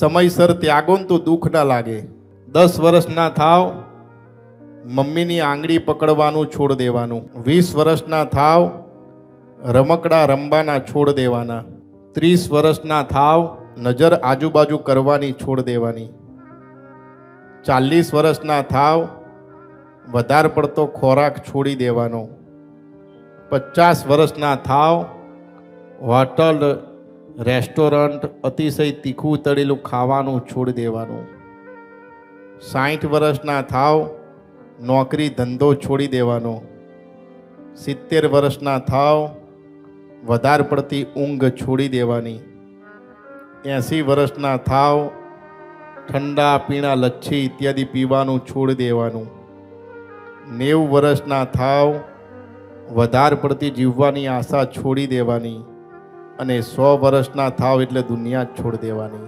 સમયસર ત્યાગો ને તો દુઃખ ના લાગે. દસ વર્ષના થાવ, મમ્મીની આંગળી પકડવાનું છોડ દેવાનું. વીસ વર્ષના થાવ, રમકડા રમવાના છોડ દેવાના. ત્રીસ વર્ષના થાવ, નજર આજુબાજુ કરવાની છોડ દેવાની. ચાલીસ વર્ષના થાવ, વધારે પડતો ખોરાક છોડી દેવાનો. પચાસ વર્ષના થાવ, હોટલ રેસ્ટોરન્ટ અતિશય તીખું તળેલું ખાવાનું છોડી દેવાનું. સાઠ વર્ષના થાવ, નોકરી ધંધો છોડી દેવાનો. સિત્તેર વર્ષના થાવ, વધારે પડતી ઊંઘ છોડી દેવાની. એંસી વર્ષના થાવ, ઠંડા પીણા લચ્છી ઇત્યાદિ પીવાનું છોડી દેવાનું. નેવું વર્ષના થાવ, વધારે પડતી જીવવાની આશા છોડી દેવાની. અને સો વર્ષના થાવ એટલે દુનિયા છોડ દેવાની.